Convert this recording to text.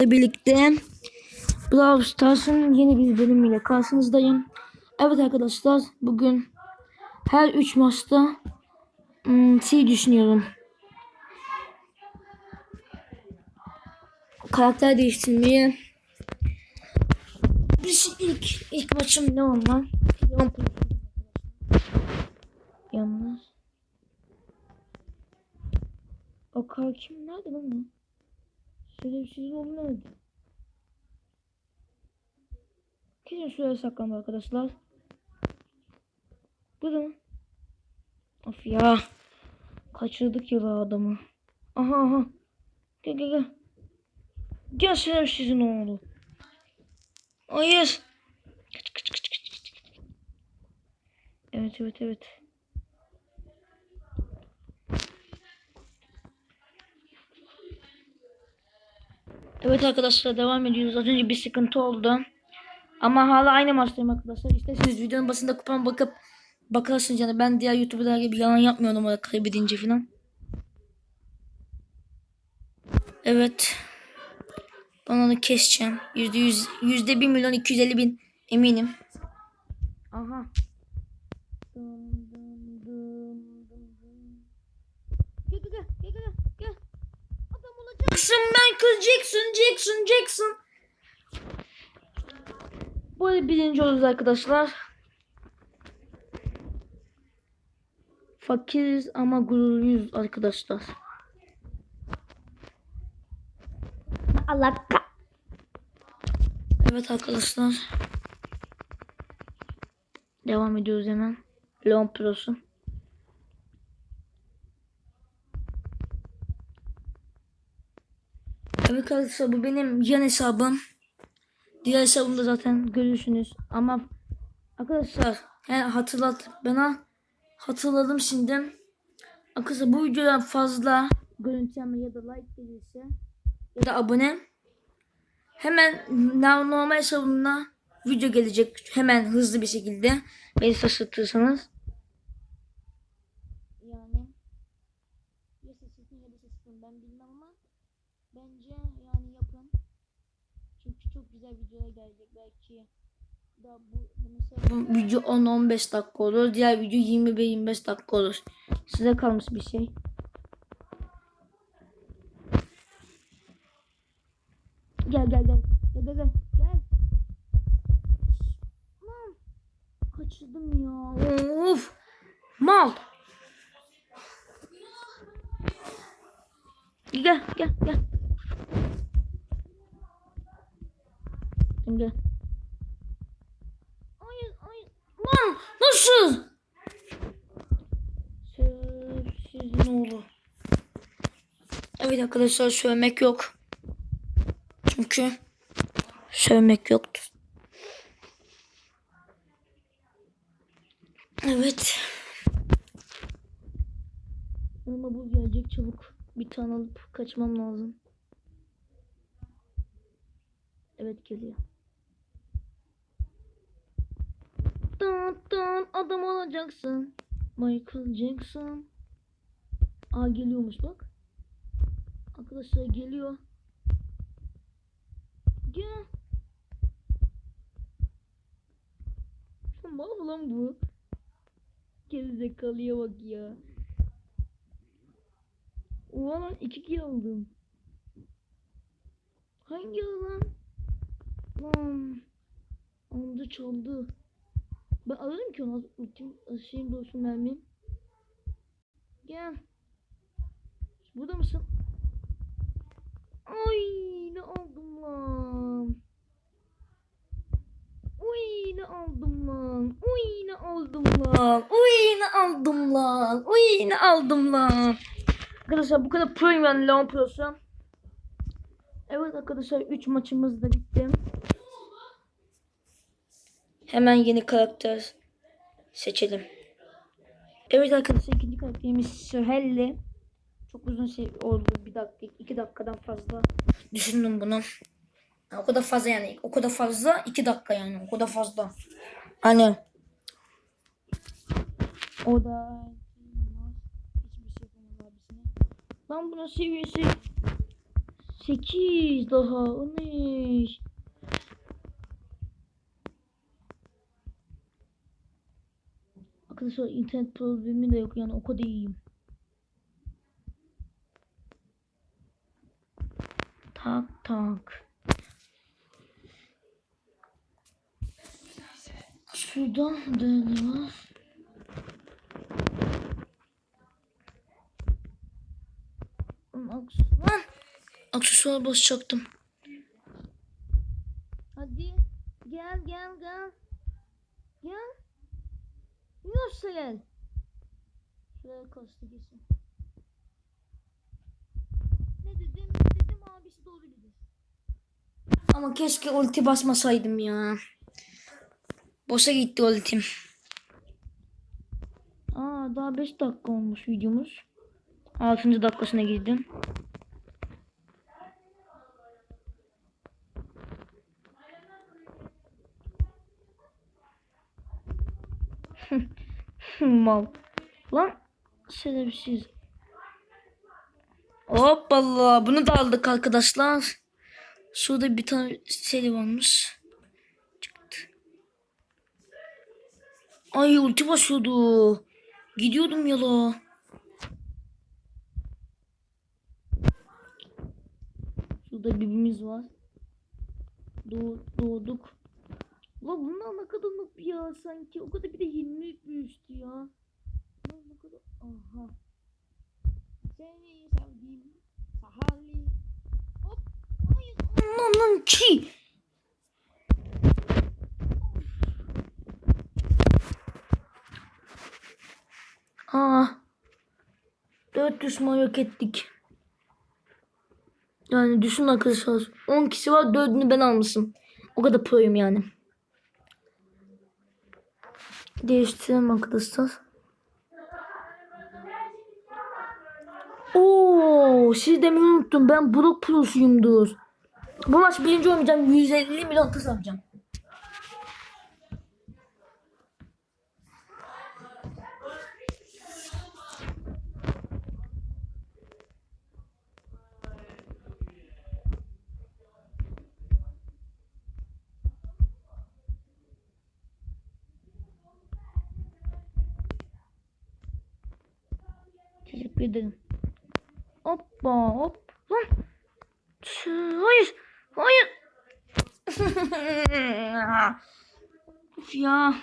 birlikte Brawl Stars'ın yeni bir bölümüyle karşınızdayım. Evet arkadaşlar bugün her 3 maçta hmm, şey düşünüyorum. Karakter değiştirmeyi. Bir ilk, ilk maçım ne olma? Yalnız. O kar kim nerede lan? Şerefsiz oğlum nerede? Kesin şuraya saklandı arkadaşlar. Burada mı? Of ya. Kaçırdık ya adamı. Aha aha. Gel gel gel. Gel şerefsizin oğlu. Hayır. Kaç kaç kaç. kaç. Evet evet evet. Evet arkadaşlar devam ediyoruz. Az önce bir sıkıntı oldu. Ama hala aynı maçtayım arkadaşlar. İsterseniz videonun basında kupon bakıp bakarsınız yani. Ben diğer YouTuber'lar gibi yalan yapmıyorum orada kaybedince falan. Evet. Ben onu keseceğim. Yüzde yüz, yüzde bir milyon iki yüz elli bin eminim. Aha. Olacaksın Michael Jackson Jackson Jackson. Böyle birinci oluruz arkadaşlar. Fakiriz ama gururluyuz arkadaşlar. Alaka. Evet arkadaşlar. Devam ediyoruz hemen. Leon Pro'su. Evet arkadaşlar bu benim yan hesabım. Diğer hesabımda zaten görürsünüz. Ama arkadaşlar he, hatırlat bana hatırladım şimdi. Arkadaşlar bu videodan fazla görüntüleme ya da like gelirse ya da abone hemen no- normal hesabımda video gelecek hemen hızlı bir şekilde beni şaşırtırsanız. Yani ya şaşırtın ya da şaşırtın ben bilmem ama bence yani yapın. Çünkü çok güzel videolar gelecek belki. Da bu, bu mesela bu video 10-15 dakika olur. Diğer video 20-25 dakika olur. Size kalmış bir şey. Gel gel gel. Gel gel gel. Gel. Mal. Kaçırdım ya. Of. Mal. Gel gel gel. Gel. Hayır hayır. Lan nasıl? Sizin oğlu. Evet arkadaşlar sövmek yok. Çünkü sövmek yoktur. Evet. Ama bu gelecek çabuk. Bir tane alıp kaçmam lazım. Evet geliyor. Dın dın adam olacaksın. Michael Jackson. Aa geliyormuş bak. Arkadaşlar geliyor. Gel. Mal lan bu. Gerizekalıya bak ya. Oha lan iki kill aldım. Hangi lan? Lan. Aldı çaldı. Ben alırım ki onu. Şeyim dolsun mermim. Gel. Burada mısın? Ay ne aldım lan. Uy ne aldım lan. Uy ne aldım lan. Uy ne aldım lan. Uy ne aldım lan. Arkadaşlar bu kadar proyum ben Leon Pro'su. Evet arkadaşlar 3 maçımız da bitti. Hemen yeni karakter seçelim. Evet arkadaşlar ikinci karakterimiz Sühelli. Çok uzun şey oldu. Bir dakika, iki dakikadan fazla düşündüm bunu. O kadar fazla yani. O kadar fazla iki dakika yani. O kadar fazla. Hani o da hiçbir şey yapamaz abisine. Lan buna seviyesi 8 daha. O ne? Arkadaşlar internet problemi de yok yani o kadar iyiyim. Tak tak. Şurada da ne var? Lan Aksesuar. Aksesuar basacaktım. Hadi gel gel gel. Gel. Yoksa gel. Şuraya kastı kesin. Ne dedim ne dedim abisi doğru bilir. Ama keşke ulti basmasaydım ya. Boşa gitti ultim. Aa daha 5 dakika olmuş videomuz. 6. dakikasına girdim. Mal. Lan şerefsiz. Hoppala bunu da aldık arkadaşlar. Şurada bir tane seri varmış. Çıktı. Ay ulti basıyordu. Gidiyordum yola. Şurada birbirimiz var. Doğ doğduk. La bunlar ne kadar noob ya sanki. O kadar bir de 20 büyüstü ya. Lan ne kadar... Aha. Seni sevdim. Sahali. Hop. Hayır. Lan ki. Aa. 400 mal yok ettik. Yani düşün arkadaşlar. 10 kişi var 4'ünü ben almışım. O kadar proyum yani. Değiştirelim arkadaşlar. Oo, siz demeyi unuttum. Ben Brock Pro'suyumdur. Bu maç birinci olmayacağım. 150 milyon kız alacağım. Teşekkür ederim. Hoppa hop. Lan. Hayır. Hayır. Uf ya.